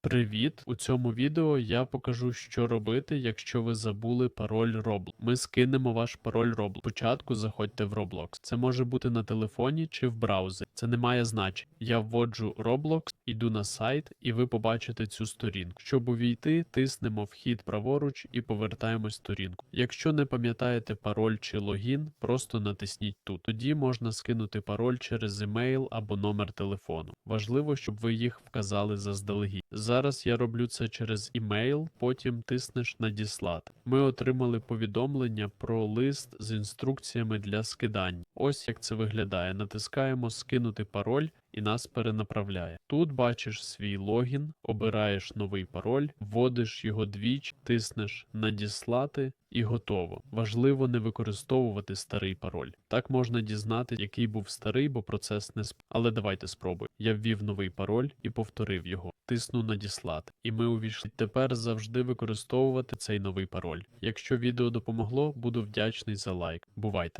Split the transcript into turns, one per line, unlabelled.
Привіт! У цьому відео я покажу, що робити, якщо ви забули пароль Roblox. Ми скинемо ваш пароль Roblox. Спочатку заходьте в Roblox. Це може бути на телефоні чи в браузері. Це не має значення. Я вводжу Roblox, іду на сайт, і ви побачите цю сторінку. Щоб увійти, тиснемо вхід праворуч і повертаємось сторінку. Якщо не пам'ятаєте пароль чи логін, просто натисніть тут. Тоді можна скинути пароль через емейл або номер телефону. Важливо, щоб ви їх вказали заздалегідь. Зараз я роблю це через імейл, потім тиснеш надіслати. Ми отримали повідомлення про лист з інструкціями для скидання. Ось як це виглядає. Натискаємо скинути пароль і нас перенаправляє. Тут бачиш свій логін, обираєш новий пароль, вводиш його двіч, тиснеш надіслати і готово. Важливо не використовувати старий пароль. Так можна дізнати, який був старий, бо процес не сп... Але давайте спробуємо. Я ввів новий пароль і повторив його. Тисну надіслати. І ми увійшли. Тепер завжди використовувати цей новий пароль. Якщо відео допомогло, буду вдячний за лайк. Бувайте!